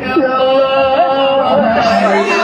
يا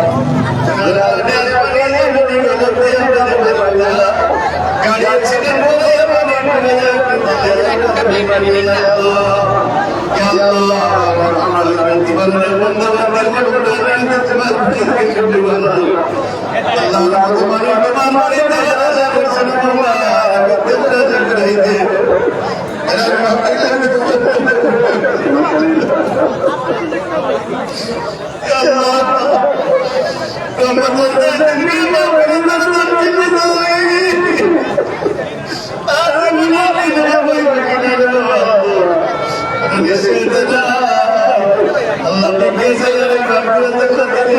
পারি না আল্লাহ আমার জীবনের বন্ধুরা বন্ধু আল্লাহ তোমার তোমার Gracias.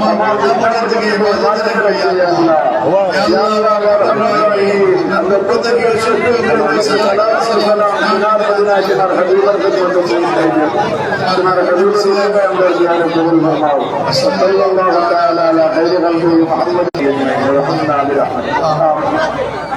আমার পর্যাপড়া থেকে হেফাজত রাখবি প্রত্যেকের সুপ্রিয় করে সাল্লাল্লাহু আলাইহি وسلم محمد وارحمنا برحمتك